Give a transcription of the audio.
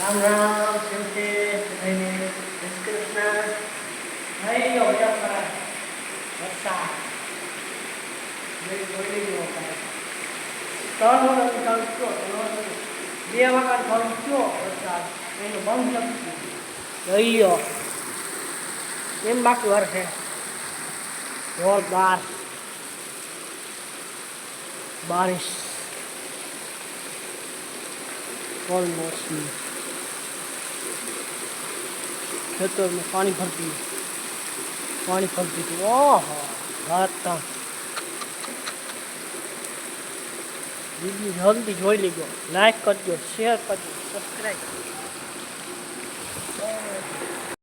राम राम शिवके सुधैने कृष्ण भाई हो गया अपना बच्चा मेरी बोली नहीं होता है तौर हो रही तौर क्यों तौर देवा का तौर क्यों बच्चा मेरे बम जब यही हो ये बाकी वर्ष है. बार। बारिश। और ખેતરમાં પાણી ભરતી પાણી भरती थी ओह रात વીડિયો જલ્દી જોઈ લેજો લાઈક કરજો શેર કરજો સબસ્ક્રાઈબ કરજો.